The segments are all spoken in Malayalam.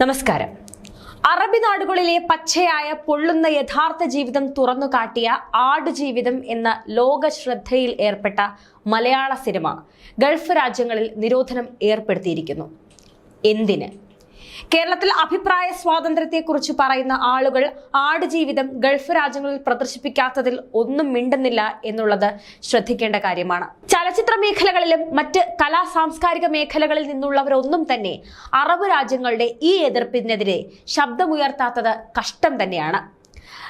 നമസ്കാരം. അറബി നാടുകളിലെ പച്ചയായ പൊള്ളുന്ന യഥാർത്ഥ ജീവിതം തുറന്നു കാട്ടിയ ആടുജീവിതം എന്ന ലോക ശ്രദ്ധയിൽ ഏർപ്പെട്ട മലയാള സിനിമ ഗൾഫ് രാജ്യങ്ങളിൽ നിരോധനം ഏർപ്പെടുത്തിയിരിക്കുന്നു. എന്തിന്? കേരളത്തിൽ അഭിപ്രായ സ്വാതന്ത്ര്യത്തെക്കുറിച്ച് പറയുന്ന ആളുകൾ ആടുജീവിതം ഗൾഫ് രാജ്യങ്ങളിൽ പ്രദർശിപ്പിക്കാത്തതിൽ ഒന്നും മിണ്ടുന്നില്ല എന്നുള്ളത് ശ്രദ്ധിക്കേണ്ട കാര്യമാണ്. ചലച്ചിത്ര മേഖലകളിലും മറ്റ് കലാ സാംസ്കാരിക മേഖലകളിൽ നിന്നുള്ളവരൊന്നും തന്നെ അറബ് രാജ്യങ്ങളുടെ ഈ എതിർപ്പിനെതിരെ ശബ്ദമുയർത്താത്തത് കഷ്ടം തന്നെയാണ്.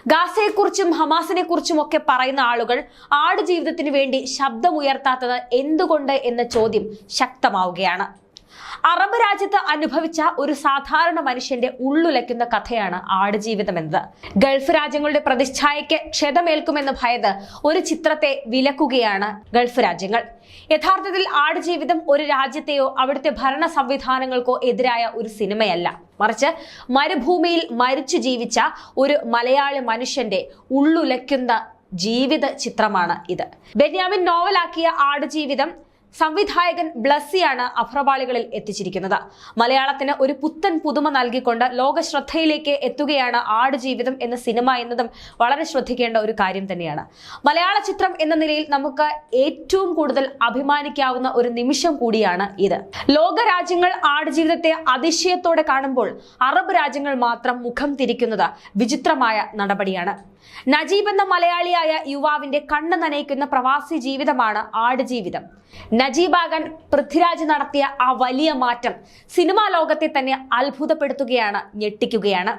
ഗാസയെക്കുറിച്ചും ഹമാസിനെ കുറിച്ചും ഒക്കെ പറയുന്ന ആളുകൾ ആടുജീവിതത്തിനു വേണ്ടി ശബ്ദമുയർത്താത്തത് എന്തുകൊണ്ട് എന്ന ചോദ്യം ശക്തമാവുകയാണ്. അറബ് രാജ്യത്ത് അനുഭവിച്ച ഒരു സാധാരണ മനുഷ്യന്റെ ഉള്ളുലയ്ക്കുന്ന കഥയാണ് ആടുജീവിതം എന്നത് ഗൾഫ് രാജ്യങ്ങളുടെ പ്രതിച്ഛായയ്ക്ക് ക്ഷതമേൽക്കുമെന്ന് ഭയത് ഒരു ചിത്രത്തെ വിലക്കുകയാണ് ഗൾഫ് രാജ്യങ്ങൾ. യഥാർത്ഥത്തിൽ ആടുജീവിതം ഒരു രാജ്യത്തെയോ അവിടുത്തെ ഭരണ സംവിധാനങ്ങൾക്കോ എതിരായ ഒരു സിനിമയല്ല. മറിച്ച് മരുഭൂമിയിൽ മരിച്ചു ജീവിച്ച ഒരു മലയാളി മനുഷ്യന്റെ ഉള്ളുലയ്ക്കുന്ന ജീവിത ചിത്രമാണ് ഇത്. ബെന്യാമിൻ നോവലാക്കിയ ആടുജീവിതം സംവിധായകൻ ബ്ലസ്സിയാണ് അഭ്രപാളികളിൽ എത്തിച്ചിരിക്കുന്നത്. മലയാളത്തിന് ഒരു പുത്തൻ പുതുമ നൽകിക്കൊണ്ട് ലോക ശ്രദ്ധയിലേക്ക് എത്തുകയാണ് ആടുജീവിതം എന്ന സിനിമ എന്നതും വളരെ ശ്രദ്ധിക്കേണ്ട ഒരു കാര്യം തന്നെയാണ്. മലയാള ചിത്രം എന്ന നിലയിൽ നമുക്ക് ഏറ്റവും കൂടുതൽ അഭിമാനിക്കാവുന്ന ഒരു നിമിഷം കൂടിയാണ് ഇത്. ലോക രാജ്യങ്ങൾ ആടുജീവിതത്തെ അതിശയത്തോടെ കാണുമ്പോൾ അറബ് രാജ്യങ്ങൾ മാത്രം മുഖം തിരിക്കുന്നത് വിചിത്രമായ നടപടിയാണ്. നജീബ് എന്ന മലയാളിയായ യുവാവിന്റെ കണ്ണ് നനയിക്കുന്ന പ്രവാസി ജീവിതമാണ് ആടുജീവിതം നജീബാകാൻ പൃഥ്വിരാജ് നടത്തിയ ആ വലിയ മാറ്റം സിനിമാ ലോകത്തെ തന്നെ അത്ഭുതപ്പെടുത്തുകയാണ് ഞെട്ടിക്കുകയാണ്.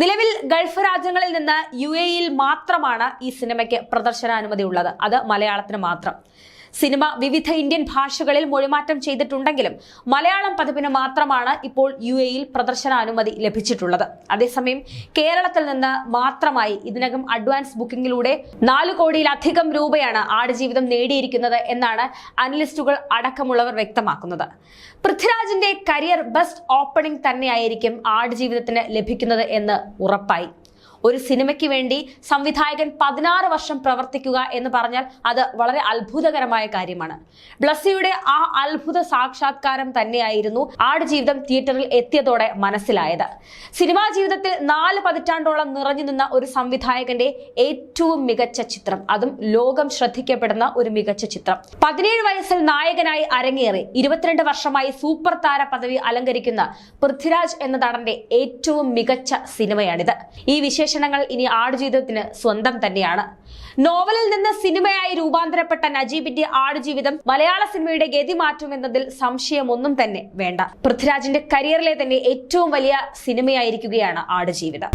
നിലവിൽ ഗൾഫ് രാജ്യങ്ങളിൽ നിന്ന് യു എയിൽ മാത്രമാണ് ഈ സിനിമയ്ക്ക് പ്രദർശനാനുമതി ഉള്ളത് അത് മലയാളത്തിന് മാത്രം. സിനിമ വിവിധ ഇന്ത്യൻ ഭാഷകളിൽ മൊഴിമാറ്റം ചെയ്തിട്ടുണ്ടെങ്കിലും മലയാളം പതിപ്പിന് മാത്രമാണ് ഇപ്പോൾ യു എയിൽ പ്രദർശനാനുമതി ലഭിച്ചിട്ടുള്ളത്. അതേസമയം കേരളത്തിൽ നിന്ന് മാത്രമായി ഇതിനകം അഡ്വാൻസ് ബുക്കിംഗിലൂടെ നാലു കോടിയിലധികം രൂപയാണ് ആടുജീവിതം നേടിയിരിക്കുന്നത് എന്നാണ് അനലിസ്റ്റുകൾ അടക്കമുള്ളവർ വ്യക്തമാക്കുന്നത്. പൃഥ്വിരാജിന്റെ കരിയർ ബെസ്റ്റ് ഓപ്പണിംഗ് തന്നെയായിരിക്കും ആടുജീവിതത്തിന് ലഭിക്കുന്നത് എന്ന് ഉറപ്പായി. ഒരു സിനിമയ്ക്ക് വേണ്ടി സംവിധായകൻ പതിനാറ് വർഷം പ്രവർത്തിക്കുക എന്ന് പറഞ്ഞാൽ അത് വളരെ അത്ഭുതകരമായ കാര്യമാണ്. ബ്ലസ്സിയുടെ ആ അത്ഭുത സാക്ഷാത്കാരം തന്നെയായിരുന്നു ആടുജീവിതം തിയേറ്ററിൽ എത്തിയതോടെ മനസ്സിലായത്. സിനിമാ ജീവിതത്തിൽ നാല് പതിറ്റാണ്ടോളം നിറഞ്ഞു നിന്ന ഒരു സംവിധായകന്റെ ഏറ്റവും മികച്ച ചിത്രം അതും ലോകം ശ്രദ്ധിക്കപ്പെടുന്ന ഒരു മികച്ച ചിത്രം. പതിനേഴ് വയസ്സിൽ നായകനായി അരങ്ങേറി ഇരുപത്തിരണ്ട് വർഷമായി സൂപ്പർ താര പദവി അലങ്കരിക്കുന്ന പൃഥ്വിരാജ് എന്ന നടന്റെ ഏറ്റവും മികച്ച സിനിമയാണിത്. ഈ വിശേഷണങ്ങൾ ഇനി ആടുജീവിതത്തിന് സ്വന്തം തന്നെയാണ്. നോവലിൽ നിന്ന് സിനിമയായി രൂപാന്തരപ്പെട്ട നജീബിന്റെ ആടുജീവിതം മലയാള സിനിമയുടെ ഗതി മാറ്റുമെന്നതിൽ സംശയമൊന്നും തന്നെ വേണ്ട. പൃഥ്വിരാജിന്റെ കരിയറിലെ തന്നെ ഏറ്റവും വലിയ സിനിമയായിരിക്കുകയാണ് ആടുജീവിതം.